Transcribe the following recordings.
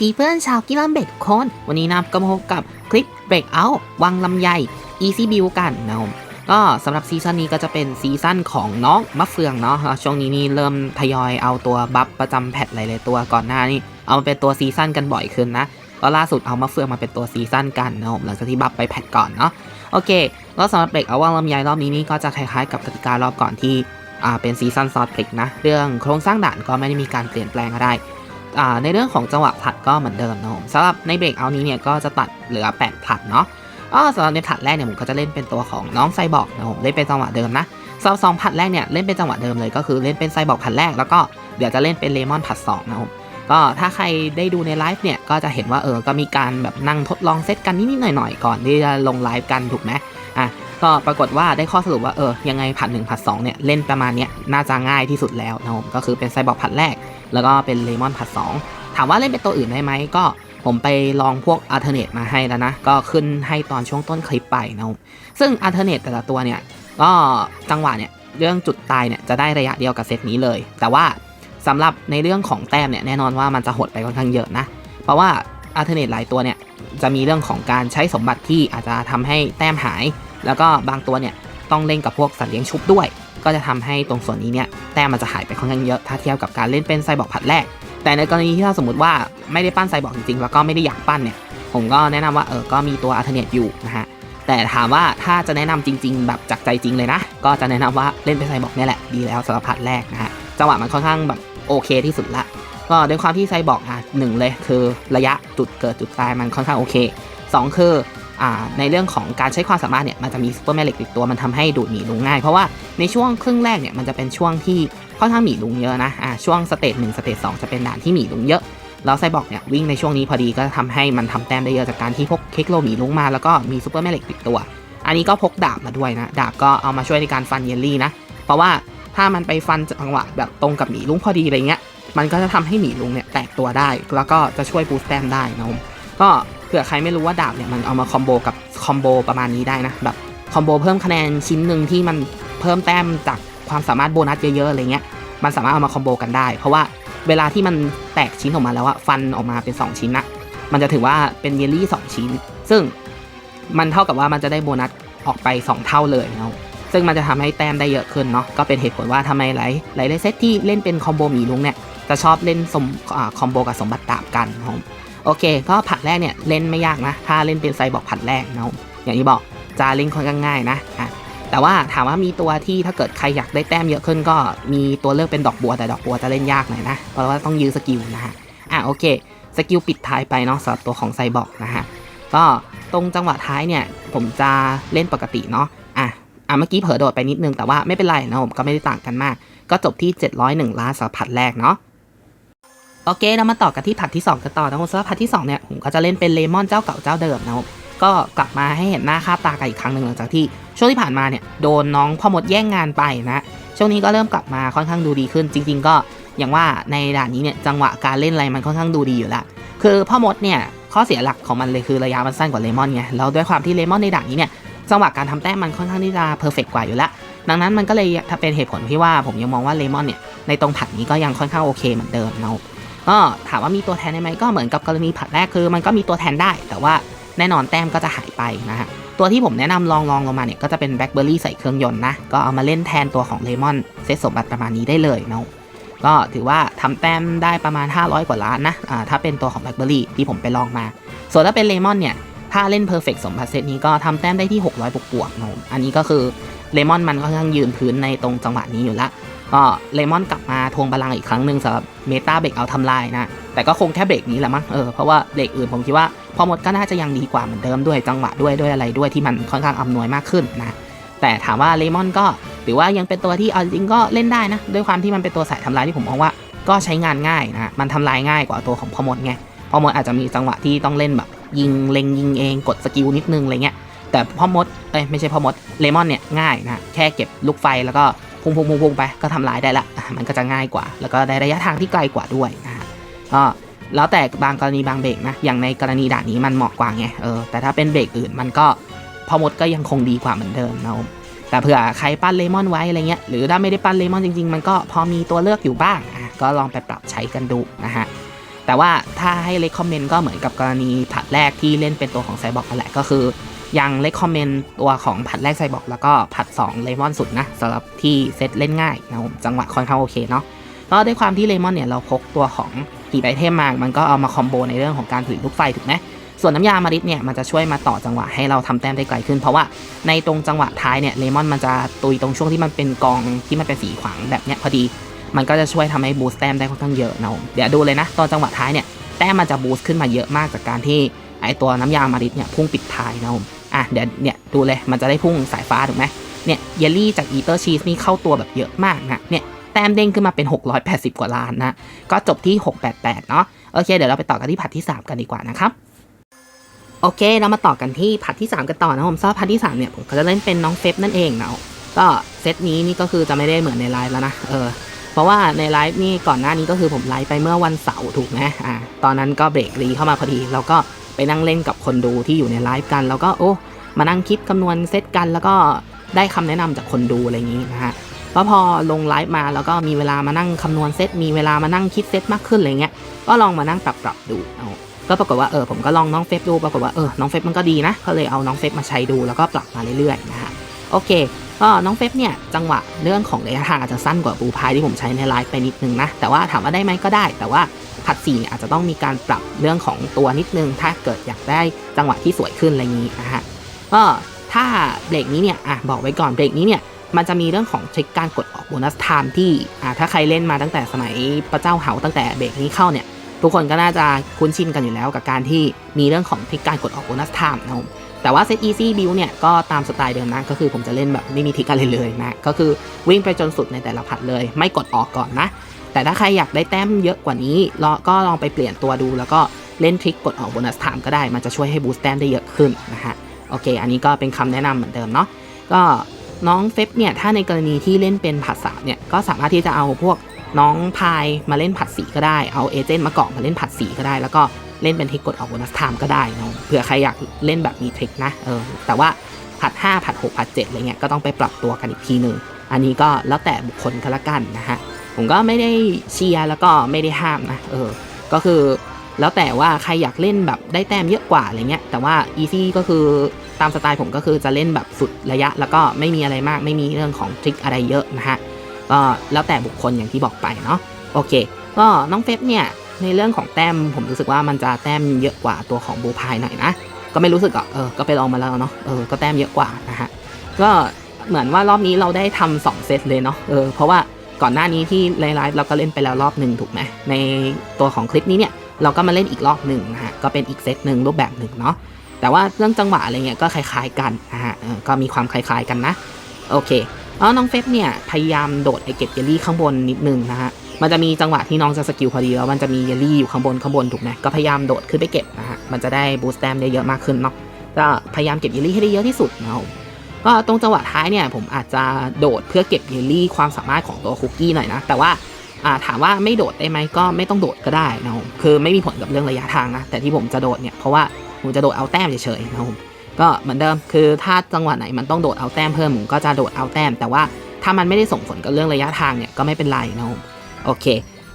สตีเฟนชาวกิลัมเบดทุกคน วันนี้นะก็มาพบกับคลิป Breakout วังลำไย Easy Build กันนะครับก็สำหรับซีซั่นนี้ก็จะเป็นซีซั่นของน้องมะเฟืองเนาะช่วงนี้นี่เริ่มทยอยเอาตัวบัฟประจำแพทหลายๆตัวก่อนหน้านี่เอามาเป็นตัวซีซั่นกันบ่อยขึ้นนะก็ล่าสุดเอามะเฟืองมาเป็นตัวซีซั่นกันนะครับหลังจากที่บัฟไปแพทก่อนเนาะโอเคก็สำหรับเบรกเอาวังลำไยรอบนี้นี่ก็จะคล้ายๆกับกติการอบก่อนที่อ่าเป็นซีซั่นซอสพลิกนะ เรื่องโครงสร้างด่านก็ไม่ได้มีการเปลี่ยนแปลงอะไร ในเรื่องของจังหวะผัดก็เหมือนเดิมนะผมสำหรับในเบรกเอานี้เนี่ยก็จะตัดเหลือ 8 ผัดเนาะอ๋อสำหรับในผัดแรกเนี่ยผมก็จะเล่นเป็นตัวของน้องไซบอร์กนะผมเล่นเป็นจังหวะเดิมนะสำหรับสองผัดแรกเนี่ยเล่นเป็นจังหวะเดิมเลยก็คือเล่นเป็นไซบอร์กผัดแรกแล้วก็เดี๋ยวจะเล่นเป็นเลมอนผัดสองนะผมก็ถ้าใครได้ดูในไลฟ์เนี่ยก็จะเห็นว่าเออก็มีการแบบนั่งทดลองเซตกันนิดๆหน่อยๆก่อนที่จะลงไลฟ์กันถูกไหมอะ ก็ปรากฏว่าได้ข้อสรุปว่าเออยังไงผัดหนึ่งผัดสองเนี่ยเล่นประมาณเนี้ยน่าจะง่ายที่สุดแล้วนะผมก็คือเป็นไซบอร์กผัดแรก แล้วก็เป็นเลมอนผัดสองถามว่าเล่นเป็นตัวอื่นได้ไหมก็ผมไปลองพวกอัลเทอร์เนทมาให้แล้วนะ ก็ขึ้นให้ตอนช่วงต้นคลิปไปนะครับซึ่งอัลเทอร์เนทแต่ละตัวเนี่ยก็จังหวะเนี่ยเรื่องจุดตายเนี่ยจะได้ระยะเดียวกับเซตนี้เลย แต่ว่าสำหรับในเรื่องของแต้มเนี่ยแน่นอนว่ามันจะหดไปค่อนข้างเยอะนะ เพราะว่าอัลเทอร์เนทหลายตัวเนี่ยจะมีเรื่องของการใช้สมบัติที่อาจจะทำให้แต้มหาย แล้วก็บางตัวเนี่ยต้องเล่นกับพวกสัตว์เลี้ยงชุบด้วย ก็จะทำให้ตรงส่วนนี้เนี่ยแต้มมันจะหายไปค่อนข้างเยอะถ้าเทียบกับการเล่นเป็นไซบอร์กผัดแรก แต่ในกรณีที่ถ้าสมมติว่าไม่ได้ปั้นไซบอร์กจริงๆ แล้วก็ไม่ได้อยากปั้นเนี่ยผมก็แนะนำว่าเออก็มีตัวอัลเทอร์เนทอยู่นะฮะแต่ถามว่าถ้าจะแนะนำจริง ๆ แบบจากใจจริงเลยนะ ก็จะแนะนำว่าเล่นเป็นไซบอร์กนี่แหละดีแล้วสำหรับผัดแรกนะฮะจังหวะมันค่อนข้างแบบโอเคที่สุดละก็ด้วยความที่ไซบอร์กอะหนึ่งเลยคือระยะจุดเกิดจุดตายมันค่อนข้างโอเคสองคือ ในเรื่องของการใช้ความสามารถเนี่ยมันจะมีซูเปอร์แม่เหลิกติดตัวมันทำให้ดูดหนีลุงง่าย เพราะว่าในช่วงครึ่งแรกเนี่ยมันจะเป็นช่วงที่ค่อนข้างหมีลุงเยอะนะอ่าช่วงสเตจหนึ่งสเตจสองจะเป็นด่านที่หมีลุงเยอะแล้วไซบอร์กเนี่ยวิ่งในช่วงนี้พอดีก็ทำให้มันทำแต้มได้เยอะจากการที่พกเคกโลหมีลุงมาแล้วก็มีซูเปอร์แม่เหลิกติดตัว อันนี้ก็พกดาบมาด้วยนะดาบก็เอามาช่วยในการฟันเยลลี่นะเพราะว่าถ้ามันไปฟันจังหวะแบบตรงกับหมีลุงพอดีอะไรเงี้ยมันก็จะทำให้หมีลุงเนี่ยแตกตัวได้ แล้วก็จะช่วยบูสต์แต้มได้นะผม ก็เผื่อใครไม่รู้ว่าดาบเนี่ยมันเอามาคอมโบกับคอมโบประมาณนี้ได้นะแบบคอมโบเพิ่มคะแนนชิ้นหนึ่งที่มันเพิ่มแต้มจากความสามารถโบนัสเยอะๆอะไรเงี้ยมันสามารถเอามาคอมโบกันได้ เพราะว่าเวลาที่มันแตกชิ้นออกมาแล้วอะฟันออกมาเป็น 2 ชิ้นนะมันจะถือว่าเป็นเยลลี่ 2 ชิ้น ซึ่งมันเท่ากับว่ามันจะได้โบนัสออกไป 2 เท่าเลยเนาะซึ่งมันจะทำให้แต้มได้เยอะขึ้นเนาะก็เป็นเหตุผลว่าทำไมหลายหลายเซตที่เล่นเป็นคอมโบหมีลุงเนี่ยจะชอบเล่นสมคอมโบกับสมบัติดาบกันนะ โอเคก็ผัดแรกเนี่ยเล่นไม่ยากนะ ถ้าเล่นเป็นไซบอร์กผัดแรกเนาะอย่างที่บอกจะเล่นค่อนข้างง่ายนะอะแต่ว่าถามว่ามีตัวที่ถ้าเกิดใครอยากได้แต้มเยอะขึ้นก็มีตัวเลือกเป็นดอกบัวแต่ดอกบัวจะเล่นยากหน่อยนะ เพราะว่าต้องยื้อสกิลนะฮะอะโอเคสกิลปิดท้ายไปเนาะสำหรับตัวของไซบอร์กนะฮะก็ตรงจังหวะท้ายเนี่ยผมจะเล่นปกติเนาะอะอะเมื่อกี้เผลอโดดไปนิดนึงแต่ว่าไม่เป็นไรนะผมก็ไม่ได้ต่างกันมาก ก็จบที่ 701ล้านสำหรับผัดแรกเนาะ โอเคเรามาต่อกันที่ผัดที่ 2 กันต่อนะครับสำหรับผัดที่ 2 เนี่ยผมก็จะเล่นเป็นเลมอนเจ้าเก่าเจ้าเดิมนะครับก็กลับมาให้เห็นหน้าค่าตากันอีกครั้งหนึ่งหลังจากที่ช่วงที่ผ่านมาเนี่ยโดนน้องพ่อมดแย่งงานไปนะช่วงนี้ก็เริ่มกลับมาค่อนข้างดูดีขึ้น จริง ๆ ก็อย่างว่าในด่านนี้เนี่ยจังหวะการเล่นอะไรมันค่อนข้างดูดีอยู่ล้วคือพ่อมดเนี่ยข้อเสียหลักของมันเลยคือระยะมันสั้นกว่าเลมอนไงแล้วด้วยความที่เลมอนในด่านนี้เนี่ยจังหวะการทำแต้มมันค่อนข้างที่จะเพอร์เฟกกว่าอยู่ล้วดังนั้นมันก็เลยถ้าเป็นเหตุผลที่ว่าผมยังมองว่าเลมอนเนี่ยในตรงผัดนี้ก็ยังค่อนข้างโอเคเหมือนเดิมเนาะ ก็ถามว่ามีตัวแทนได้ไหมก็เหมือนกับกรณีผัดแรกคือ มันก็มีตัวแทนได้ แต่ว่าแน่นอนแต้มก็จะหายไปนะฮะตัวที่ผมแนะนำลองลองลงมาเนี่ยก็จะเป็นแบล็คเบอร์รี่ใส่เครื่องยนต์นะก็เอามาเล่นแทนตัวของเลมอนเซตสมบัติประมาณนี้ได้เลยเนาะก็ถือว่าทำแต้มได้ประมาณ 500 กว่าล้านนะอ่าถ้าเป็นตัวของแบล็คเบอร์รี่ที่ผมไปลองมา ส่วนถ้าเป็นเลมอนเนี่ยถ้าเล่นเพอร์เฟกสมบัติเซตนี้ก็ทำแต้มได้ที่ 600บวกบวกๆเนาะอันนี้ก็คือเลมอนมันค่อนข้างยืนพื้นในตรงจังหวะนี้อยู่ละ ก็เลมอนกลับมาทวงพลังอีกครั้งหนึ่งสำหรับเมตาเบรกเอาทำลายนะ แต่ก็คงแค่เบรกนี้แหละมั้งเออเพราะว่าเบรกอื่นผมคิดว่าพอหมดก็น่าจะยังดีกว่าเหมือนเดิมด้วยจังหวะด้วยด้วยอะไรด้วยที่มันค่อนข้างอำนวยมากขึ้นนะแต่ถามว่าเลมอนก็ถือว่ายังเป็นตัวที่เอาจริงก็เล่นได้นะ ด้วยความที่มันเป็นตัวสายทำลายที่ผมมองว่าก็ใช้งานง่ายนะมันทำลายง่ายกว่าตัวของพอมดไงพอมดอาจจะมีจังหวะที่ต้องเล่นแบบ ยิงเล็งยิงเองกดสกิลนิดนึงอะไรเงี้ยแต่พ่อมดเอ้ยไม่ใช่พ่อมดเลมอนเนี่ยง่ายนะแค่เก็บลูกไฟแล้วก็ พุ่งพุ่งพุ่งพุ่งไปก็ทำลายได้ละมันก็จะง่ายกว่า แล้วก็ได้ระยะทางที่ไกลกว่าด้วยนะฮะก็แล้วแต่บางกรณีบางเบรกนะ อย่างในกรณีด่านนี้มันเหมาะกว่าไงเออแต่ถ้าเป็นเบรกอื่นมันก็พอมดก็ยังคงดีกว่าเหมือนเดิมนะครับแต่เผื่อใครปั้นเลมอนไว้อะไรเงี้ยหรือถ้าไม่ได้ปั้นเลมอนจริงๆ มันก็พอมีตัวเลือกอยู่บ้างอะก็ลองไปปรับใช้กันดูนะฮะแต่ว่าถ้าให้เลคคอมเมนต์ก็เหมือนกับกรณีผัดแรกที่เล่นเป็นตัวของไซบอร์กนั่นแหละก็คือ ยังเลคคอมเมนต์ตัวของผัดแรกไซบอร์กแล้วก็ผัด2เลมอนสุดนะสำหรับที่เซตเล่นง่ายนะผมจังหวะค่อนข้างโอเคเนาะก็ด้วยความที่เลมอนเนี่ยเราพกตัวของหีบไอเทมมา มันก็เอามาคอมโบในเรื่องของการผลิตลูกไฟถูกไหมส่วนน้ำยามาริสเนี่ยมันจะช่วยมาต่อจังหวะให้เราทำแต้มได้ไกลขึ้น เพราะว่าในตรงจังหวะท้ายเนี่ยเลมอนมันจะตุยตรงช่วงที่มันเป็นกองที่มันเป็นสีขวางแบบเนี้ยพอดี มันก็จะช่วยทำให้บูสต์แต้มได้ค่อนข้างเยอะนะผมเดี๋ยวดูเลยนะตอนจังหวะท้ายเนี่ยแต้มมันจะบูสต์ขึ้นมาเยอะมากจากการที่ไอตัวน้ำยามาริสเนี่ยพุ่งปิดท้ายนะผม อะเดี๋ยวเนี่ยดูเลยมันจะได้พุ่งสายฟ้าถูกไหมเนี่ยเยลลี่จากอีเตอร์ชีสนี่เข้าตัวแบบเยอะมากนะเนี่ยแต้มเด้งขึ้นมาเป็น 680 กว่าล้านนะ ก็จบที่ 688 เนาะโอเค เดี๋ยวเราไปต่อกันที่ผัดที่ 3 กันดีกว่านะครับ โอเค เรามาต่อกันที่ผัดที่ 3 กันต่อนะผมซอผัดที่ 3 เนี่ยผมก็จะเล่นเป็นน้องเฟฟนั่นเองเนาะก็เซตนี้นี่ก็คือจะไม่ได้เหมือนในไลฟ์แล้วนะเออเพราะว่าในไลฟ์นี่ก่อนหน้านี้ก็คือผมไลฟ์ไปเมื่อวันเสาร์ถูกไหมอ่าตอนนั้นก็เบรกรีเข้ามาพอดี แล้วก็ ไปนั่งเล่นกับคนดูที่อยู่ในไลฟ์กัน แล้วก็โอ้มานั่งคิดคำนวณเซตกัน แล้วก็ได้คำแนะนำจากคนดูอะไรอย่างนี้นะฮะก็พอลงไลฟ์มาแล้วก็มีเวลามานั่งคำนวณเซตมีเวลามานั่งคิดเซตมากขึ้นอะไรเงี้ยก็ลองมานั่งปรับปรับๆดูเอาก็ปรากฏว่าเออผมก็ลองน้องเฟซดูปรากฏว่าเออน้องเฟซมันก็ดีนะก็เลยเอาน้องเฟซมาใช้ดูแล้วก็ปรับมาเรื่อยๆนะฮะโอเค ก็น้องเฟซเนี่ยจังหวะเรื่องของระยะทางอาจจะสั้นกว่าบูพายที่ผมใช้ในไลฟ์ไปนิดนึงนะแต่ว่าถามว่าได้ไหมก็ได้ แต่ว่า ผัดสี่เนี่ยอาจจะต้องมีการปรับเรื่องของตัวนิดนึง ถ้าเกิดอยากได้จังหวะที่สวยขึ้นอะไรย่างนี้นะฮะก็ถ้าเบรกนี้เนี่ยอะบอกไว้ก่อนเบรกนี้เนี่ยมันจะมีเรื่องของทริคการกดออกโบนัสไทม์ที่อ่าถ้าใครเล่นมาตั้งแต่สมัยพระเจ้าเหาตั้งแต่เบรกนี้เข้าเนี่ยทุกคนก็น่าจะคุ้นชินกันอยู่แล้วกับการที่มีเรื่องของทริกการกดออกโบนัสไทม์นะครับแต่ว่าเซต easy build เนี่ยก็ตามสไตล์เดิมนะก็คือผมจะเล่นแบบไม่มีทิกอะไรเลยนะ ก็คือวิ่งไปจนสุดในแต่ละผัดเลย ไม่กดออกก่อนนะ แต่ถ้าใครอยากได้แต้มเยอะกว่านี้ลองก็ลองไปเปลี่ยนตัวดู แล้วก็เล่นทริกกดออกโบนัสไทม์ก็ได้ มันจะช่วยให้บูสต์แต้มได้เยอะขึ้นนะฮะโอเค อันนี้ก็เป็นคำแนะนำเหมือนเดิมเนาะก็น้องเฟบเนี่ยถ้าในกรณีที่เล่นเป็นผัดสามเนี่ยก็สามารถที่จะเอาพวกน้องพายมาเล่นผัดสีก็ได้ เอาเอเจนต์มาเกาะมาเล่นผัดสีก็ได้ แล้วก็เล่นเป็นทริกกดออกโบนัสไทม์ก็ได้นะเผื่อใครอยากเล่นแบบมีทริคนะเออแต่ว่าผัด 5 ผัด 6 ผัด7อะไรเงี้ยก็ต้องไปปรับตัวกันอีกทีหนึ่งอันนี้ก็แล้วแต่บุคคลกันละกันนะฮะ ผมก็ไม่ได้เชียร์แล้วก็ไม่ได้ห้ามนะเออก็คือแล้วแต่ว่าใครอยากเล่นแบบได้แต้มเยอะกว่าอะไรเงี้ยแต่ว่า easy ก็คือตามสไตล์ผมก็คือจะเล่นแบบสุดระยะ แล้วก็ไม่มีอะไรมากไม่มีเรื่องของทริคอะไรเยอะนะฮะก็แล้วแต่บุคคลอย่างที่บอกไปเนาะโอเค ก็น้องเฟบเนี่ยในเรื่องของแต้มผมรู้สึกว่ามันจะแต้มเยอะกว่าตัวของบูพายหน่อยนะก็ไม่รู้สึกอะเออก็ไปลองมาแล้วเนาะเออก็แต้มเยอะกว่านะฮะก็เหมือนว่ารอบนี้เราได้ทำสองเซตเลยเนาะเออเพราะว่า ก่อนหน้านี้ที่ไลฟ์เราก็เล่นไปแล้วรอบหนึ่งถูกไหมในตัวของคลิปนี้เนี่ยเราก็มาเล่นอีกรอบหนึ่งนะฮะก็เป็นอีกเซตหนึ่งรูปแบบหนึ่งเนาะแต่ว่าเรื่องจังหวะอะไรเงี้ยก็คล้ายๆกันนะฮะก็มีความคล้ายๆกันนะโอเคแล้วน้องเฟบเนี่ยพยายามโดดไอเก็บเยลลี่ข้างบนนิดนึงนะฮะมันจะมีจังหวะที่น้องจะสกิลพอดีแล้วมันจะมีเยลลี่อยู่ข้างบนข้างบนถูกไหมก็พยายามโดดขึ้นไปเก็บนะฮะมันจะได้บูสต์แต้มได้เยอะมากขึ้นเนาะก็พยายามเก็บเยลลี่ให้ได้เยอะที่สุดนะครับ ก็ตรงจังหวะท้ายเนี่ยผมอาจจะโดดเพื่อเก็บเยลลี่ความสามารถของตัวคุกกี้หน่อยนะ แต่ว่าถามว่าไม่โดดได้ไหมก็ไม่ต้องโดดก็ได้นะครับคือไม่มีผลกับเรื่องระยะทางนะแต่ที่ผมจะโดดเนี่ยเพราะว่าผมจะโดดเอาแต้มเฉยๆนะครับก็เหมือนเดิมคือถ้าจังหวะไหนมันต้องโดดเอาแต้มเพิ่มผมก็จะโดดเอาแต้ม แต่ว่าถ้ามันไม่ได้ส่งผลกับเรื่องระยะทางเนี่ยก็ไม่เป็นไรนะครับโอเค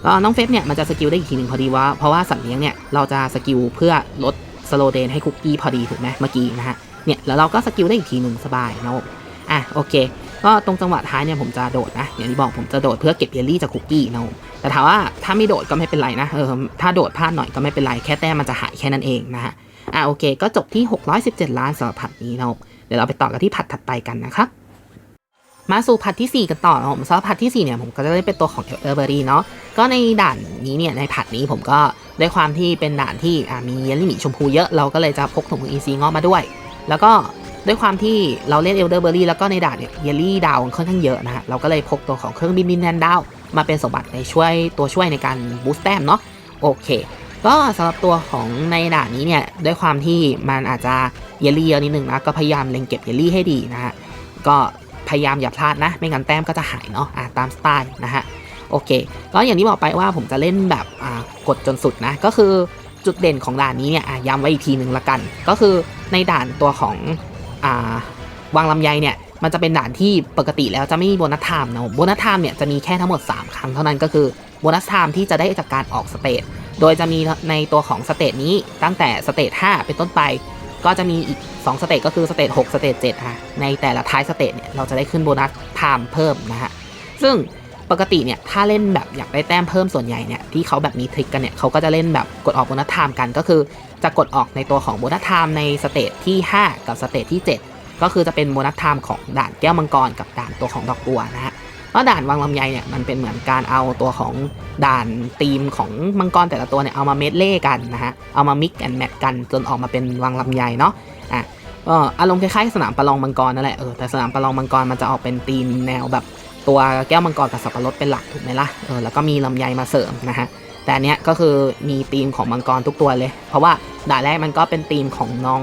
ก็น้องเฟฟเนี่ยมันจะสกิลได้อีกทีหนึ่งพอดีว่าเพราะว่าสัตว์เลี้ยงเนี่ยเราจะสกิลเพื่อลดสโลเดนให้คุกกี้พอดีถูกไหมเมื่อกี้นะฮะ เนี่ยแล้วเราก็สกิลได้อีกทีหนึ่งสบายนะครับอะโอเค ก็ตรงจังหวะท้ายเนี่ยผมจะโดดนะอย่างที่บอกผมจะโดดเพื่อเก็บเยลลี่จากคุกกี้นะครับแต่ถามว่าถ้าไม่โดดก็ไม่เป็นไรนะเออถ้าโดดพลาดหน่อยก็ไม่เป็นไรแค่แต้มมันจะหายแค่นั้นเองนะฮะอะโอเค ก็จบที่ 617 ล้านสำหรับผัดนี้นะครับเดี๋ยวเราไปต่อกันที่ผัดถัดไปกันนะครับมาสู่ผัดที่ 4 กันต่อนะผมสำหรับผัดที่ 4 เนี่ยผมก็จะได้เป็นตัวของเอลเดอร์เบอรี่เนาะก็ในด่านนี้เนี่ยในผัดนี้ผมก็ด้วยความที่เป็นด่านที่มีเยลลี่หมีชมพูเยอะเราก็เลยจะพกถุงมืออีซีงอมาด้วย แล้วก็ด้วยความที่เราเล่นเอลเดอร์เบอรี่แล้วก็ในด่านเนี่ยเยลลี่ดาวค่อนข้างเยอะนะฮะเราก็เลยพกตัวของเครื่องบินบินแดนดาวมาเป็นสมบัติในช่วยตัวช่วยในการบูสต์แต้มเนาะโอเค ก็สำหรับตัวของในด่านนี้เนี่ยด้วยความที่มันอาจจะเยลลี่เยอะนิดนึงนะก็พยายามเล็งเก็บเยลลี่ให้ดีนะฮะก็พยายามอย่าพลาดนะ ไม่งั้นแต้มก็จะหายเนาะะตามสไตล์นะฮะโอเคก็อย่างที่บอกไปว่าผมจะเล่นแบบกดจนสุดนะก็คือ จุดเด่นของด่านนี้เนี่ยย้ำไว้อีกทีหนึ่งละกัน ก็คือในด่านตัวของอ่าวางลำไยเนี่ยมันจะเป็นด่านที่ปกติแล้วจะไม่มีโบนัสไทม์นะโบนัสไทม์เนี่ยจะมีแค่ทั้งหมด 3 ครั้งเท่านั้นก็คือโบนัสไทม์ที่จะได้จากการออกสเตจโดยจะมีในตัวของสเตจนี้ตั้งแต่สเตจ5เป็นต้นไป ก็จะมีอีก 2 สเตจก็คือสเตจ6สเตจ7ฮะในแต่ละท้ายสเตจเนี่ยเราจะได้ขึ้นโบนัสไทม์เพิ่มนะฮะซึ่ง กติเนี่ยถ้าเล่นแบบอยากได้แต้มเพิ่มส่วนใหญ่เนี่ยที่เขาแบบมีทริคกันเนี่ยเขาก็จะเล่นแบบกดออกโบนัสไทม์กันก็คือ จะกดออกในตัวของโบนัสไทม์ในสเตจที่ 5 กับสเตจที่ 7 ก็คือจะเป็นโบนัสไทม์ของด่านแก้วมังกรกับด่านตัวของดอกบัวนะฮะเพราะด่านวังลำไยเนี่ยมันเป็นเหมือนการเอาตัวของด่านธีมของมังกรแต่ละตัวเนี่ยเอามาเมดเล่กันนะฮะเอามามิกแอนแมทกันจนออกมาเป็นวังลำไยเนาะอะก็อารมณ์คล้ายๆสนามประลองมังกรนั่นแหละเออแต่สนามประลองมังกรมันจะออกเป็นธีมแนวแบบ ตัวแก้วมังกรกับสับปะรดเป็นหลักถูกไหมล่ะเออแล้วก็มีลำไยมาเสริมนะฮะแต่อันเนี้ยก็คือมีธีมของมังกรทุกตัวเลย เพราะว่าด่านแรกมันก็เป็นธีมของน้อง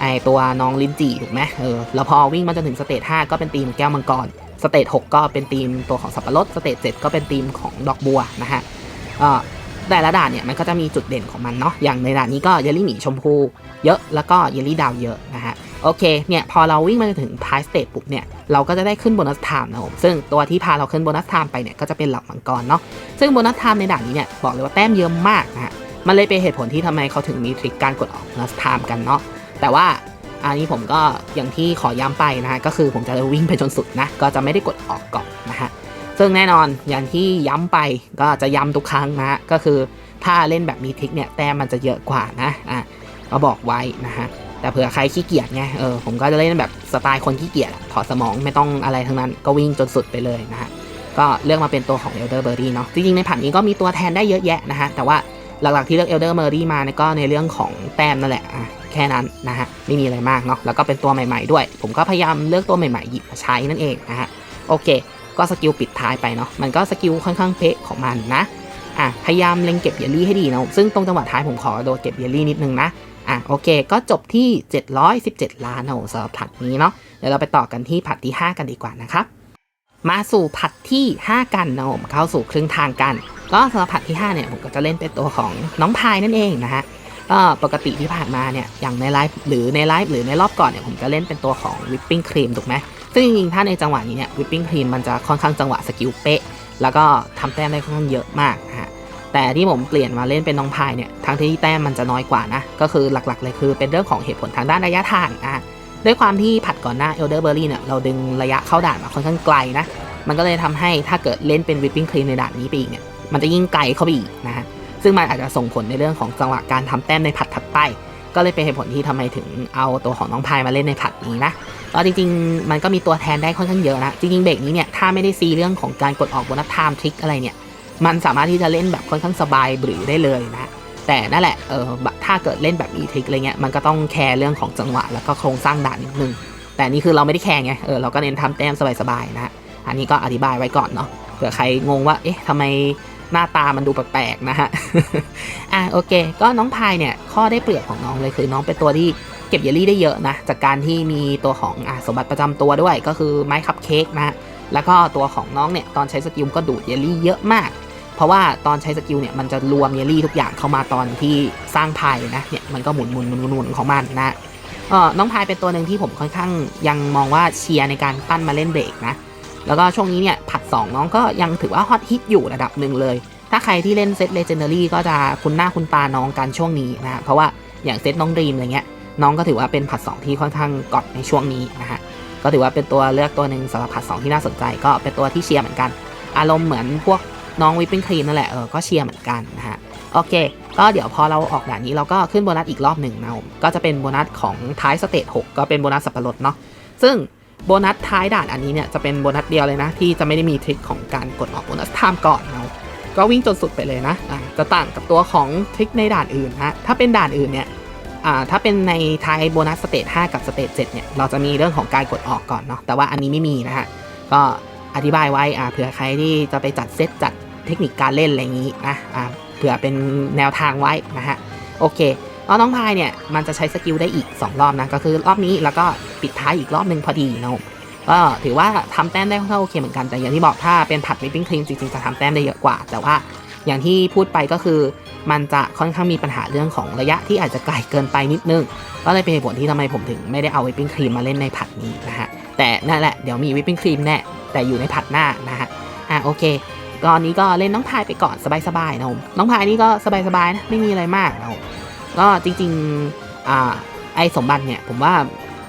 ไอตัวน้องลินจีถูกไหมเออแล้วพอวิ่งมาจนถึงสเตจ5ก็เป็นธีมแก้วมังกรสเตจ6ก็เป็นธีมตัวของสับปะรดสเตจ7ก็เป็นธีมของดอกบัวนะฮะเออแต่ละด่านเนี่ยมันก็จะมีจุดเด่นของมันเนาะอย่างในด่านนี้ก็เยลลี่หมีชมพูเยอะแล้วก็เยลลี่ดาวเยอะนะฮะ โอเค เนี่ย พอเราวิ่งมาจนถึงท้ายสเตจปุ๊บเนี่ย เราก็จะได้ขึ้นโบนัสไทม์นะผม ซึ่งตัวที่พาเราขึ้นโบนัสไทม์ไปเนี่ย ก็จะเป็นเหล่ามังกรเนาะ ซึ่งโบนัสไทม์ในด่านนี้เนี่ย บอกเลยว่าแต้มเยอะมากนะฮะ มันเลยเป็นเหตุผลที่ทำไมเขาถึงมีทริคการกดออกโบนัสไทม์กันเนาะ แต่ว่าอันนี้ผมก็อย่างที่ขอย้ำไปนะฮะ ก็คือผมจะวิ่งไปจนสุดนะ ก็จะไม่ได้กดออกก่อนนะฮะ ซึ่งแน่นอนอย่างที่ย้ำไปก็จะย้ำทุกครั้งนะฮะ ก็คือถ้าเล่นแบบมีทริคเนี่ยแต้มมันจะเยอะกว่านะ อะก็บอกไว้นะฮะ แต่เผื่อใครขี้เกียจไงเออผมก็จะเล่นแบบสไตล์คนขี้เกียจถอดสมองไม่ต้องอะไรทั้งนั้นก็วิ่งจนสุดไปเลยนะฮะก็เลือกมาเป็นตัวของ Elder b e r r y เนาะจริงๆในผันนี้ก็มีตัวแทนได้เยอะแยะนะฮะแต่ว่าหลักๆที่เลือก Elder b e r r y มาเนี่ยก็ในเรื่องของแต้มนั่นแหละอะแค่นั้นนะฮะไม่มีอะไรมากเนาะแล้วก็เป็นตัวใหม่ๆด้วย ผมก็พยายามเลือกตัวใหม่ๆหยิบมาใช้นั่นเองนะฮะโอเค ก็สกิลปิดท้ายไปเนาะมันก็สกิลค่อนข้างเป๊ะของมันนะอะพยายามเล็งเก็บเยลลี่ให้ดีนะซึ่งตรงจังหวะท้ายผมขอโดดเก็บเยลลี่นิดนึงนะ อะโอเค ก็จบที่ 717 ล้านนะผมสำหรับผัดนี้เนาะเดี๋ยวเราไปต่อกันที่ผัดที่ 5 กันดีกว่านะครับมาสู่ผัดที่ 5 กันนะผมเข้าสู่ครึ่งทางกัน ก็สำหรับผัดที่5เนี่ยผมก็จะเล่นเป็นตัวของน้องพายนั่นเองนะฮะก็ปกติที่ผ่านมาเนี่ยอย่างในไลฟ์หรือในไลฟ์หรือในรอบก่อนเนี่ยผมจะเล่นเป็นตัวของวิปปิ้งครีมถูกไหมซึ่งจริงๆถ้าในจังหวะนี้เนี่ยวิปปิ้งครีมมันจะค่อนข้างจังหวะสกิลเป๊ะแล้วก็ทำแต้มได้ค่อนข้างเยอะมากนะฮะ แต่ที่ผมเปลี่ยนมาเล่นเป็นน้องพายเนี่ยทั้งที่แต้มมันจะน้อยกว่านะ ก็คือหลักๆเลยคือเป็นเรื่องของเหตุผลทางด้านระยะทางนะด้วยความที่ผัดก่อนหน้า Elder b e r r y เนี่ยเราดึงระยะเข้าด่านมาค่อนข้างไกลนะ มันก็เลยทำให้ถ้าเกิดเล่นเป็นวิปปิ้งครีมในด่านนี้ไปอีกเนี่ยมันจะยิ่งไกลเข้าไปอีกนะฮะซึ่งมันอาจจะส่งผลในเรื่องของจังหวะการทำแต้มในผัดถัดไปก็เลยเป็นเหตุผลที่ทำไมถึงเอาตัวของน้องพายมาเล่นในผัดนี้นะแล้วจริงๆ มันก็มีตัวแทนได้ค่อนข้างเยอะนะ จริงๆ เบรกนี้เนี่ย ถ้าไม่ได้ซีเรื่องของการกดออกโบนัสไทม์ทริกอะไรเนี่ย มันสามารถที่จะเล่นแบบค่อนข้างสบายหรือได้เลยนะแต่นั่นแหละเออถ้าเกิดเล่นแบบมีทิกอะไรเงี้ยมันก็ต้องแคร์เรื่องของจังหวะแล้วก็โครงสร้างด่านนิดนึงแต่นี่คือเราไม่ได้แคร์ไงเออเราก็เน้นทำแต้มสบายๆนะอันนี้ก็อธิบายไว้ก่อนเนาะเผื่อใครงงว่าเอ๊ะทำไมหน้าตามันดูแปลกๆนะฮะ อะโอเค ก็น้องพายเนี่ยข้อได้เปรียบของน้องเลยคือน้องเป็นตัวที่เก็บเยลลี่ได้เยอะนะ จากการที่มีตัวของอสมบัติประจำตัวด้วยก็คือไม้คัพเค้กนะ แล้วก็ตัวของน้องเนี่ยตอนใช้สกิลก็ดูดเยลลี่เยอะมาก เพราะว่าตอนใช้สกิลเนี่ยมันจะรวมเยลลี่ทุกอย่างเข้ามาตอนที่สร้างพายนะเนี่ยมันก็หมุนหมุนหมุนหมุนของมันนะเออน้องพายเป็นตัวหนึ่งที่ผมค่อนข้างยังมองว่าเชียร์ในการปั้นมาเล่นเบรกนะแล้วก็ช่วงนี้เนี่ยผัด 2 น้องก็ยังถือว่าฮอตฮิตอยู่ระดับหนึ่งเลย ถ้าใครที่เล่นเซตเลเจนดารี่ก็จะคุ้นหน้าคุ้นตาน้องกันช่วงนี้นะเพราะว่าอย่างเซตน้องดรีมอะไรเงี้ยน้องก็ถือว่าเป็นผัด 2 ที่ค่อนข้างกอดในช่วงนี้นะฮะก็ถือว่าเป็นตัวเลือกตัวหนึ่งสำหรับผัด 2 ที่น่าสนใจ ก็เป็นตัวที่เชียร์เหมือนกัน อารมณ์เหมือนพวก น้องวิปปิ้งครีมนั่นแหละเออก็เชียร์เหมือนกันนะฮะโอเค ก็เดี๋ยวพอเราออกด่านนี้เราก็ขึ้นโบนัสอีกรอบหนึ่งนะก็จะเป็นโบนัสของท้ายสเตจ6ก็เป็นโบนัสสับปะรดเนาะซึ่งโบนัสท้ายด่านอันนี้เนี่ยจะเป็นโบนัสเดียวเลยนะ ที่จะไม่ได้มีทริคของการกดออกโบนัสไทม์ก่อนเนาะก็วิ่งจนสุดไปเลยนะะจะต่างกับตัวของทริคในด่านอื่นนะถ้าเป็นด่านอื่นเนี่ยอ่าถ้าเป็นในท้ายโบนัสสเตจ5กับสเตจ7เนี่ยเราจะมีเรื่องของการกดออกก่อนเนาะแต่ว่าอันนี้ไม่มีนะฮะก็อธิบายไว้อ่าเผื่อใครที่จะไปจัดเซตจัด เทคนิคการเล่นอะไรอย่างนี้นะอ่าเผื่อเป็นแนวทางไว้นะฮะโอเคแล้วน้องพายเนี่ยมันจะใช้สกิลได้อีก 2 รอบนะ ก็คือรอบนี้แล้วก็ปิดท้ายอีกรอบหนึ่งพอดีนะก็ถือว่าทำแต้มได้ค่อนข้างโอเคเหมือนกันแต่อย่างที่บอกถ้าเป็นผัดวิปปิ้งครีมจริงๆจะทำแต้มได้เยอะกว่า แต่ว่าอย่างที่พูดไปก็คือ มันจะค่อนข้างมีปัญหาเรื่องของระยะที่อาจจะไกลเกินไปนิดนึง ก็เลยเป็นเหตุผลที่ทำไมผมถึงไม่ได้เอาวิปปิ้งครีมมาเล่นในผัดนี้นะฮะแต่นั่นแหละเดี๋ยวมีวิปปิ้งครีมแน่แต่อยู่ในผัดหน้านะฮะอะโอเค ตอนนี้ก็เล่นน้องพายไปก่อนสบายๆนะผมน้องพายนี่ก็สบายๆนะไม่มีอะไรมากนะผมก็จริงๆอ่าไอสมบัติเนี่ยผมว่า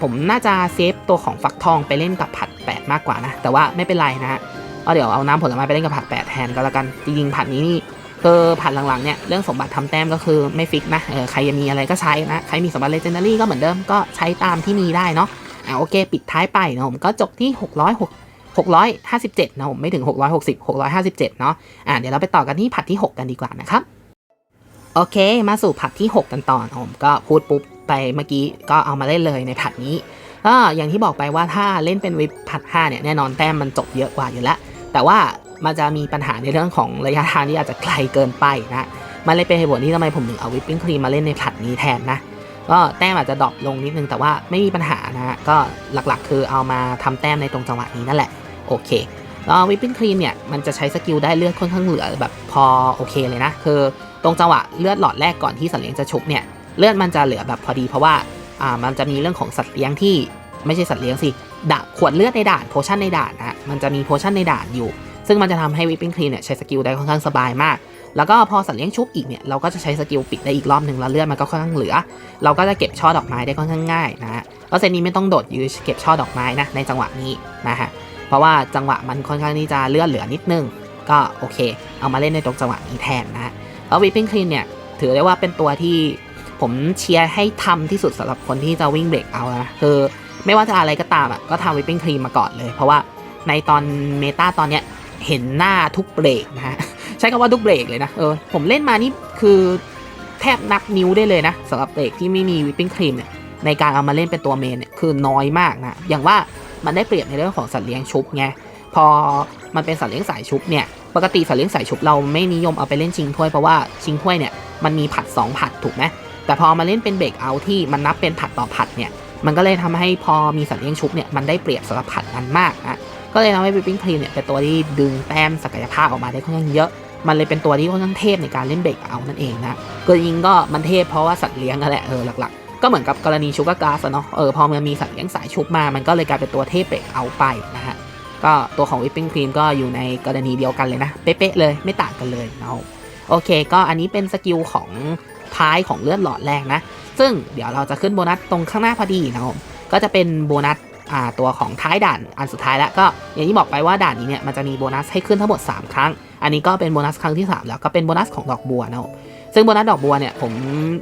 ผมน่าจะเซฟตัวของฟักทองไปเล่นกับผัดแปดมากกว่านะ แต่ว่าไม่เป็นไรนะฮะก็เดี๋ยวเอาน้ำผลไม้ไปเล่นกับผัดแปดแทนก็แล้วกันจริงๆผัดนี้นี่คือผัดหลังๆเนี่ยเรื่องสมบัติทำแต้มก็คือไม่ฟิกนะเออใครจะมีอะไรก็ใช้นะใครมีสมบัติเลเจนดารี่ก็เหมือนเดิมก็ใช้ตามที่มีได้เนาะอ่าโอเค ปิดท้ายไปนะผมก็จบที่600 657 นะผมไม่ถึง 660 657 เนาะอ่าเดี๋ยวเราไปต่อกันที่ผัดที่ 6 กันดีกว่านะครับ โอเค มาสู่ผัดที่ 6 กันต่อนผมก็พูดปุ๊บไปเมื่อกี้ก็เอามาเล่นเลยในผัดนี้ก็อย่างที่บอกไปว่าถ้าเล่นเป็นวิปผัด5เนี่ยแน่นอนแต้มมันจบเยอะกว่าอยู่แล้ว แต่ว่ามันจะมีปัญหาในเรื่องของระยะทางที่อาจจะไกลเกินไปนะมันเลยเป็นเหตุผลที่ทำไมผมถึงเอาวิปปิ้งครีมมาเล่นในผัดนี้แทนนะ ก็แต้มอาจจะดรอปลงนิดนึงแต่ว่าไม่มีปัญหานะฮะก็หลักๆ คือเอามาทำแต้มในตรงจังหวะนี้นั่นแหละโอเคแล้ววิปปิ้งครีมเนี่ยมันจะใช้สกิลได้เลือดค่อนข้างเหลือแบบพอโอเคเลยนะคือตรงจังหวะเลือดหลอดแรกก่อนที่สัตว์เลี้ยงจะชุบเนี่ยเลือดมันจะเหลือแบบพอดีเพราะว่าอ่ามันจะมีเรื่องของสัตว์เลี้ยงที่ไม่ใช่สัตว์เลี้ยงสิดาขวดเลือดในด่านโพชั่นในด่านนะมันจะมีโพชั่นในด่านอยู่ ซึ่งมันจะทำให้วิปปิ้งครีมเนี่ยใช้สกิลได้ค่อนข้างสบายมาก แล้วก็พอสัตว์เลี้ยงชุบอีกเนี่ยเราก็จะใช้สกิลปิดได้อีกรอบหนึ่งแล้วเลือดมันก็ค่อนข้างเหลือ เราก็จะเก็บช่อดอกไม้ได้ค่อนข้างง่ายนะฮะแล้วเซตนี้ไม่ต้องโดดยื้อเก็บช่อดอกไม้นะในจังหวะนี้นะฮะเพราะว่าจังหวะมันค่อนข้างที่จะเลือนเหลือนิดนึง ก็โอเค เอามาเล่นในตรงจังหวะนี้แทนนะฮะแล้ววิปปิ้งครีมเนี่ยถือได้ว่าเป็นตัวที่ผมเชียร์ให้ทำที่สุดสำหรับคนที่จะวิ่งเบรกเอานะคือไม่ว่าจะอะไรก็ตามอะก็ทำวิปปิ้งครีมมาก่อนเลย เพราะว่าในตอนเมตาตอนเนี้ย เห็นหน้าทุกเบรกนะฮะใช้คำว่าทุกเบรกเลยนะเออผมเล่นมานี่คือแทบนับนิ้วได้เลยนะสำหรับเบรกที่ไม่มีวิปปิ้งครีมเนี่ยในการเอามาเล่นเป็นตัวเมนเนี่ยคือน้อยมากนะอย่างว่ามันได้เปรียบในเรื่องของสัตว์เลี้ยงชุบไงพอมันเป็นสัตว์เลี้ยงสายชุบเนี่ยปกติสัตว์เลี้ยงสายชุบเราไม่นิยมเอาไปเล่นชิงถ้วยเพราะว่าชิงถ้วยเนี่ยมันมีผัด 2 ผัดถูกไหมแต่พอมาเล่นเป็นเบรกเอาที่มันนับเป็นผัดต่อผัดเนี่ยมันก็เลยทำให้พอมีสัตว์เลี้ยงชุบเนี่ยมันได้เปรียบสำหรับผัดนั้นมากนะ ก็เลยทำให้วิปปิ้งครีมเนี่ยเป็นตัวที่ดึงแต้มศักยภาพออกมาได้ค่อนข้างเยอะ มันเลยเป็นตัวที่ค่อนข้างเทพในการเล่นเบรกเอานั่นเองนะก็จริงก็มันเทพเพราะว่าสัตว์เลี้ยงนั่นแหละเออหลักๆ ก็เหมือนกับกรณีชูการ์กาสเนาะเออพอมันมีสัตว์เลี้ยงสายชุบมา มันก็เลยกลายเป็นตัวเทพเบรกเอาไปนะฮะก็ตัวของวิปปิ้งครีมก็อยู่ในกรณีเดียวกันเลยนะ เป๊ะๆเลยไม่ต่างกันเลยเนาะโอเค ก็อันนี้เป็นสกิลของท้ายของเลือดหลอดแรกนะ ซึ่งเดี๋ยวเราจะขึ้นโบนัสตรงข้างหน้าพอดีนะครับก็จะเป็นโบนัส ตัวของท้ายด่านอันสุดท้ายแล้วก็อย่างที่บอกไปว่าด่านนี้เนี่ยมันจะมีโบนัสให้ขึ้นทั้งหมด 3 ครั้ง อันนี้ก็เป็นโบนัสครั้งที่ 3 แล้วก็เป็นโบนัสของดอกบัวนะครับซึ่งโบนัสดอกบัวเนี่ยผม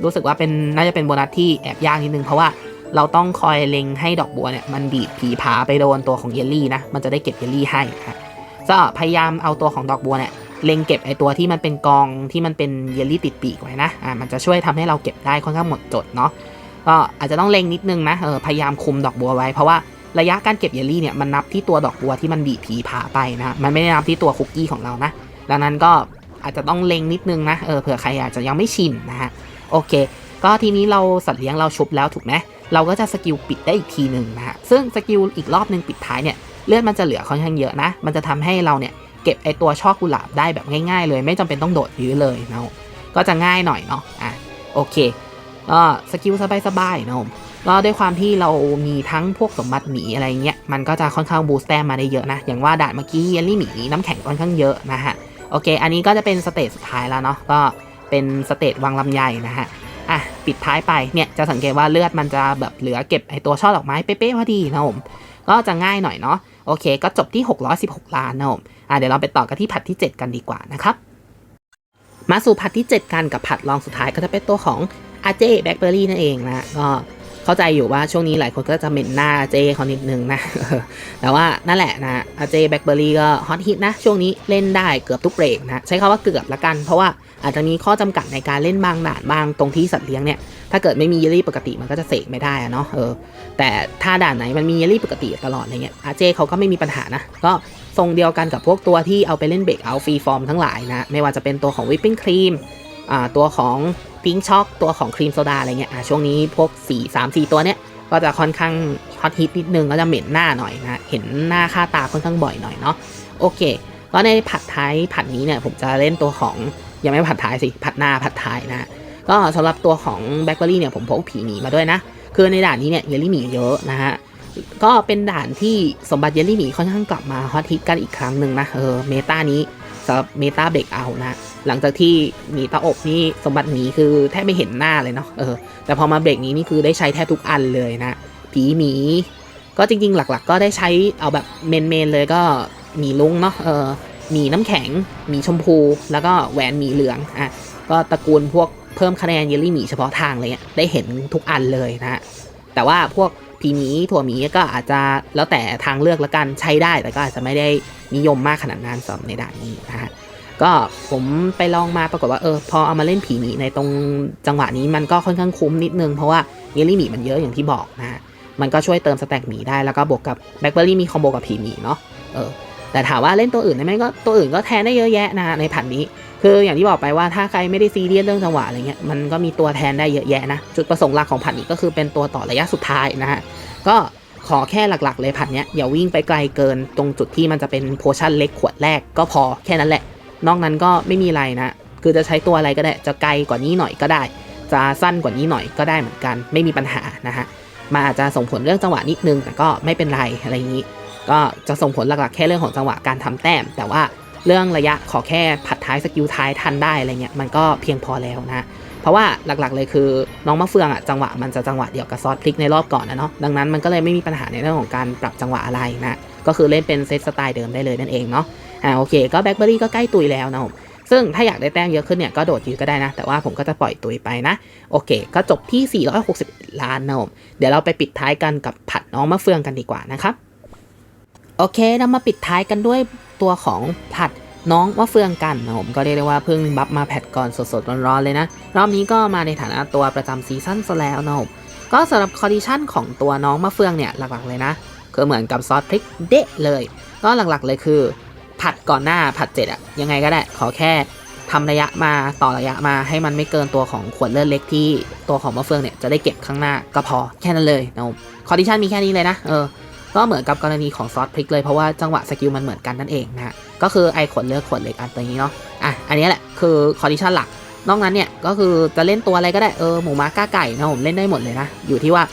รู้สึกว่าเป็นน่าจะเป็นโบนัสที่แอบยากนิดนึงเพราะว่าเราต้องคอยเล็งให้ดอกบัวเนี่ยมันดีดผีผาไปโดนตัวของเยลลี่นะมันจะได้เก็บเยลลี่ให้นะก็พยายามเอาตัวของดอกบัวเนี่ยเล็งเก็บไอตัวที่มันเป็นกองที่มันเป็นเยลลี่ติดปีกไว้นะอ่ามันจะช่วยทำให้เราเก็บได้ค่อนข้างหมดจดเนาะก็อาจจะต้องเล็งนิดนึงนะเออพยายามคุมดอกบัวไว้เพราะว่า ระยะการเก็บเยลลี่เนี่ยมันนับที่ตัวดอกบัวที่มันดีผีผาไปนะมันไม่ได้นับที่ตัวคุกกี้ของเรานะ ดังนั้นก็อาจจะต้องเล็งนิดนึงนะเออเผื่อใครอาจจะยังไม่ชินนะฮะโอเค ก็ทีนี้เราสัตว์เลี้ยงเราชุบแล้วถูกไหมเราก็จะสกิลปิดได้อีกทีหนึ่งนะฮะซึ่งสกิลอีกรอบหนึ่งปิดท้ายเนี่ยเลือดมันจะเหลือค่อนข้างเยอะนะ มันจะทำให้เราเนี่ยเก็บไอตัวช่อกุหลาบได้แบบง่ายๆ เลย ไม่จำเป็นต้องโดดยื้อเลยเนาะก็จะง่ายหน่อยเนาะอะโอเคก็สกิลสบายๆเนาะก็ด้วยความที่เรามีทั้งพวกสมบัติหมีอะไรเงี้ย มันก็จะค่อนข้างบูสต์แต้มมาได้เยอะนะ อย่างว่าด่านเมื่อกี้เยลลี่หมีน้ำแข็งค่อนข้างเยอะนะฮะ โอเค อันนี้ก็จะเป็นสเตจสุดท้ายแล้วเนาะ ก็เป็นสเตจวังลำไยนะฮะ อะ ปิดท้ายไป เนี่ยจะสังเกตว่าเลือดมันจะแบบเหลือเก็บไอตัวช่อดอกไม้เป๊ะๆพอดีนะผม ก็จะง่ายหน่อยเนาะ โอเค ก็จบที่ 616 ล้านนะผม อะเดี๋ยวเราไปต่อกันที่ผัดที่ 7 กันดีกว่านะครับ มาสู่ผัดที่ 7 กันกับผัดรองสุดท้ายก็จะเป็นตัวของอาเจแบล็คเบอร์รี่นั่นเองนะ ก็ เข้าใจอยู่ว่าช่วงนี้หลายคนก็จะเหม็นหน้าเจเขานิดนึงนะ แต่ว่านั่นแหละนะอเจแบล็คเบอร์รี่ก็ฮอตฮิตนะ ช่วงนี้เล่นได้เกือบทุกเบรกนะ ใช้คาว่าเกือบละกัน เพราะว่าอาจจะมีข้อจำกัดในการเล่นบางด่านบางตรงที่สัตว์เลี้ยงเนี่ย ถ้าเกิดไม่มีเยลลี่ปกติมันก็จะเสกไม่ได้อะเนาะ เออ แต่ถ้าด่านไหนมันมีเยลลี่ปกติตลอดอะไรเงี้ยอาเจเขาก็ไม่มีปัญหานะ ก็ทรงเดียวกันกับพวกตัวที่เอาไปเล่นเบรกเอาฟรีฟอร์มทั้งหลายนะ ไม่ว่าจะเป็นตัวของวิปปิ้งครีม อ่า ตัวของ พิงช็อกตัวของครีมโซดาอะไรเงี้ยอ่าช่วงนี้พวก4 3 4 ตัวเนี้ยก็จะค่อนข้างฮอตฮิตนิดนึงก็จะเหม็นหน้าหน่อยนะเห็นหน้าค่าตาค่อนข้างบ่อยหน่อยเนาะโอเค ก็ในผัดท้ายผัดนี้เนี่ยผมจะเล่นตัวของยังไม่ผัดท้ายสิผัดหน้าผัดท้ายนะก็สำหรับตัวของแบล็คเบอรี่เนี่ยผมพกผีหมีมาด้วยนะ คือในด่านนี้เนี่ยเยลลี่หมีเยอะนะฮะก็เป็นด่านที่สมบัติเยลลี่หมีค่อนข้างกลับมาฮอตฮิตกันอีกครั้งหนึ่งนะเออเมตานี้ สำหรับเมตาเบรกเอานะ หลังจากที่หมีตาอบนี่สมบัติหมีคือแทบไม่เห็นหน้าเลยเนาะเออแต่พอมาเบรกนี้นี่คือได้ใช้แทบทุกอันเลยนะ ผีหมี ก็จริงๆ หลักๆ ก็ได้ใช้เอาแบบเมนๆเลยก็หมีลุงเนาะเออหมีน้ำแข็งหมีชมพู แล้วก็แหวนหมีเหลืองอะก็ตระกูลพวกเพิ่มคะแนนเยลลี่หมีเฉพาะทางเลยเนี่ยได้เห็นทุกอันเลยนะแต่ว่าพวก ผีหมีถั่วหมีก็อาจจะแล้วแต่ทางเลือกละกันใช้ได้ แต่ก็อาจจะไม่ได้นิยมมากขนาดนั้นสำหรับในด่านนี้นะฮะก็ผมไปลองมาปรากฏว่าเออพอเอามาเล่นผีหมีในตรงจังหวะนี้มันก็ค่อนข้างคุ้มนิดนึง เพราะว่าเยลลี่หมีมันเยอะอย่างที่บอกนะฮะมันก็ช่วยเติมสแต็กหมีได้แล้วก็บวกกับแบล็คเบอร์รี่มีคอมโบกับผีหมีเนาะเออแต่ถามว่าเล่นตัวอื่นได้ไหมก็ตัวอื่นก็แทนได้เยอะแยะนะฮะในผันนี้ คืออย่างที่บอกไปว่าถ้าใครไม่ได้ซีเรียสเรื่องจังหวะอะไรเงี้ยมันก็มีตัวแทนได้เยอะแยะนะ จุดประสงค์หลักของผัดนี้ก็คือเป็นตัวต่อระยะสุดท้ายนะฮะก็ขอแค่หลักๆเลยผัดเนี้ยอย่าวิ่งไปไกลเกินตรงจุดที่มันจะเป็นโพชั่นเล็กขวดแรกก็พอแค่นั้นแหละ นอกนั้นก็ไม่มีอะไรนะ คือจะใช้ตัวอะไรก็ได้จะไกลกว่านี้หน่อยก็ได้ จะสั้นกว่านี้หน่อยก็ได้เหมือนกัน ไม่มีปัญหานะฮะมันอาจจะส่งผลเรื่องจังหวะนิดนึงแต่ก็ไม่เป็นไรอะไรอย่างนี้ ก็จะส่งผลหลักๆแค่เรื่องของจังหวะการทำแต้ม แต่ว่า เรื่องระยะขอแค่ผัดท้ายสกิลท้ายทันได้อะไรเงี้ยมันก็เพียงพอแล้วนะเพราะว่าหลักๆเลยคือน้องมะเฟืองอะจังหวะมันจะจังหวะเดียวกับซอสพลิกในรอบก่อนนะเนาะดังนั้นมันก็เลยไม่มีปัญหาในเรื่องของการปรับจังหวะอะไรนะก็คือเล่นเป็นเซตสไตล์เดิมได้เลยนั่นเองเนาะอ่าโอเคก็แบล็คเบอรี่ก็ใกล้ตุยแล้วนะผมซึ่งถ้าอยากได้แต้มเยอะขึ้นเนี่ยก็โดดยืดก็ได้นะ แต่ว่าผมก็จะปล่อยตุยไปนะ โอเค ก็จบที่ 460 ล้านนะผมเดี๋ยวเราไปปิดท้ายกันกับผัดน้องมะเฟืองกันดีกว่านะครับ โอเคเรามาปิดท้ายกันด้วยตัวของผัดน้องมะเฟืองกันนะผมก็เรียกได้ว่าเพิ่งบัฟมาแพทก่อนสดๆร้อนๆเลยนะ รอบนี้ก็มาในฐานะตัวประจำซีซั่นซะแล้วนะผมก็สำหรับคอดิชั่นของตัวน้องมะเฟืองเนี่ยหลักๆเลยนะคือเหมือนกับซอสพริกเดะเลย ก็หลักๆเลยคือ ผัดก่อนหน้าผัดเจ็ดอะยังไงก็ได้ขอแค่ทำระยะมาต่อระยะมาให้มันไม่เกินตัวของขวดเลือดเล็กที่ตัวของมะเฟืองเนี่ยจะได้เก็บข้างหน้าก็พอแค่นั้นเลยนะผมคอดิชันมีแค่นี้เลยนะเออ ก็เหมือนกับกรณีของซอสพริกเลยเพราะว่าจังหวะสกิลมันเหมือนกันนั่นเองนะฮะก็คือไอขวดเลือดขวดเล็กอันตัวนี้เนาะอะอันนี้แหละคือคอดิชันหลักนอกนั้นเนี่ยก็คือจะเล่นตัวอะไรก็ได้เออหมูม้าก้าไก่นะผมเล่นได้หมดเลยนะอยู่ที่ว่า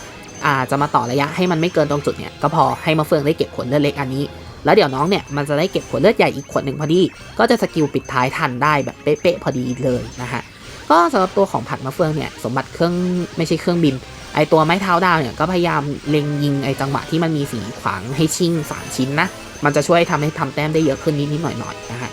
อ่าจะมาต่อระยะให้มันไม่เกินตรงจุดเนี่ยก็พอให้มะเฟืองได้เก็บขวดเลือดเล็กอันนี้ แล้วเดี๋ยวน้องเนี่ยมันจะได้เก็บขวดเลือดใหญ่อีกขวดหนึ่งพอดี ก็จะสกิลปิดท้ายทันได้แบบเป๊ะๆพอดีเลยนะฮะก็สำหรับตัวของผัดมะเฟืองเนี่ยสมบัติเครื่องไม่ใช่เครื่องบิน ไอตัวไม้เท้าดาวเนี่ยก็พยายามเล็งยิงไอจังหวะที่มันมีสีขวางให้ชิ่งสามชิ้นนะ มันจะช่วยทำให้ทำแต้มได้เยอะขึ้นนิดๆหน่อยๆนะฮะ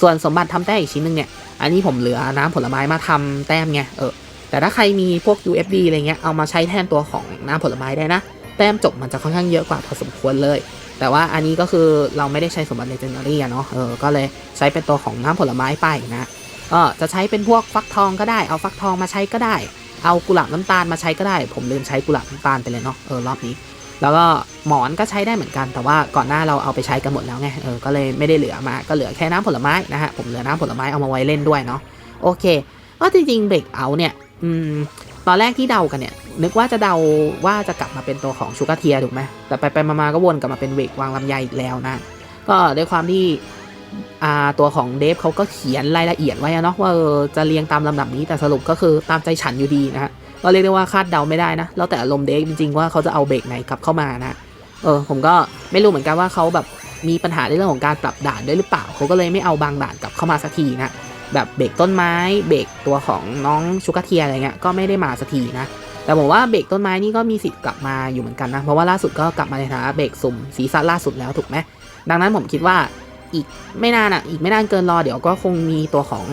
ส่วนสมบัติทำแต้มอีกชิ้นหนึ่งเนี่ย อันนี้ผมเหลือน้ำผลไม้มาทำแต้มไง เออ แต่ถ้าใครมีพวก UFD อะไรเงี้ย เอามาใช้แทนตัวของน้ำผลไม้ได้นะ แต้มจบมันจะค่อนข้างเยอะกว่าพอสมควรเลย แต่ว่าอันนี้ก็คือเราไม่ได้ใช้สมบัติ Legendary อะเนาะ เออ ก็เลยใช้เป็นตัวของน้ำผลไม้ไปนะ ก็จะใช้เป็นพวกฟักทองก็ได้ เอาฟักทองมาใช้ก็ได้ เอากุหลาบน้ำตาลมาใช้ก็ได้ ผมลืมใช้กุหลาบน้ำตาลไปเลยเนาะเออรอบนี้ แล้วก็หมอนก็ใช้ได้เหมือนกัน แต่ว่าก่อนหน้าเราเอาไปใช้กันหมดแล้วไงเออก็เลยไม่ได้เหลือมาก็เหลือแค่น้ำผลไม้นะฮะผมเหลือน้ำผลไม้เอามาไว้เล่นด้วยเนาะโอเคก็จริงๆเบรกเอาเนี่ยอืมตอนแรกที่เดากันเนี่ยนึกว่าจะเดาว่าจะกลับมาเป็นตัวของชูการ์เทียถูกไหมแต่ไปไปมาๆก็วนกลับมาเป็นเวกวางลำไยอีกแล้วนะก็ด้วยความที่ ตัวของเดฟเขาก็เขียนรายละเอียดไว้อะเนาะว่าจะเรียงตามลำดับนี้แต่สรุปก็คือตามใจฉันอยู่ดีนะฮะก็เรียกได้ว่าคาดเดาไม่ได้นะแล้วแต่อารมณ์เดฟจริงๆว่าเขาจะเอาเบรกไหนกลับเข้ามานะเออผมก็ไม่รู้เหมือนกันว่าเขาแบบมีปัญหาในเรื่องของการปรับด่านด้วยหรือเปล่าเขาก็เลยไม่เอาบางด่านกลับเข้ามาสักทีนะแบบเบรกต้นไม้เบรกตัวของน้องชูกาเทียอะไรเงี้ยก็ไม่ได้มาสักทีนะแต่ผมว่าเบรกต้นไม้นี่ก็มีสิทธิ์กลับมาอยู่เหมือนกันนะเพราะว่าล่าสุดก็กลับมาในฐานะเบรกสุ่มซีซั่นล่าสุดแล้วถูกไหมดังนั้นผมคิดว่า อีกไม่นานอะ อีกไม่นานเกินรอเดี๋ยวก็คงมีตัวของ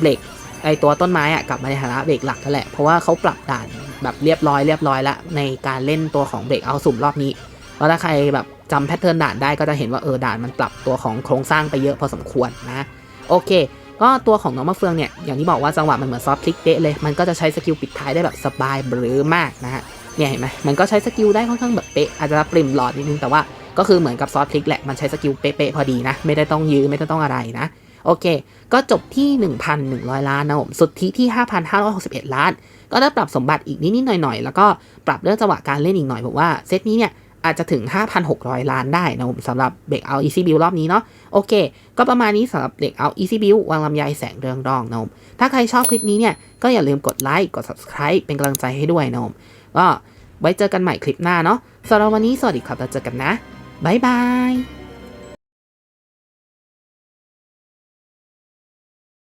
เบรกไอตัวต้นไม้อะกลับมาในฐานะเบรกหลักนั่นแหละ เพราะว่าเขาปรับด่านแบบเรียบร้อยเรียบร้อยละในการเล่นตัวของเบรกเอาสุ่มรอบนี้แล้วถ้าใครแบบจำแพทเทิร์นด่านได้ก็จะเห็นว่าเออด่านมันปรับตัวของโครงสร้างไปเยอะพอสมควรนะโอเค ก็ตัวของน้องมะเฟืองเนี่ยอย่างที่บอกว่าจังหวะมันเหมือนซอฟต์คลิกเดะเลยมันก็จะใช้สกิลปิดท้ายได้แบบสบายหรือมากนะฮะเนี่ยเห็นไหมมันก็ใช้สกิลได้ค่อนข้างแบบเป๊ะอาจจะปริมหลอดนิดนึงแต่ว่า ก็คือเหมือนกับซอฟต์คลิกแหละ มันใช้สกิลเป๊ะๆพอดีนะ ไม่ได้ต้องยื้อไม่ได้ต้องอะไรนะ โอเค ก็จบที่ 1,100 ล้านนะผม สุทธิที่ 5,561 ล้าน ก็ได้ปรับสมบัติอีกนิดๆหน่อยๆ แล้วก็ปรับเรื่องจังหวะการเล่นอีกหน่อยผมว่าเซตนี้เนี่ยอาจจะถึง 5,600 ล้านได้นะผมสำหรับเบรกเอา Easy Build รอบนี้เนาะโอเค ก็ประมาณนี้สำหรับเบรกเอา Easy Build วางลำไยแสงเรืองรองนะผมถ้าใครชอบคลิปนี้เนี่ย ก็อย่าลืมกดไลค์กด subscribe เป็นกำลังใจให้ด้วยนะผมก็ไว้เจอกันใหม่คลิปหน้าเนาะสำหรับวันนี้สวัสดีครับแล้วเจอกันนะ บ๊ายบาย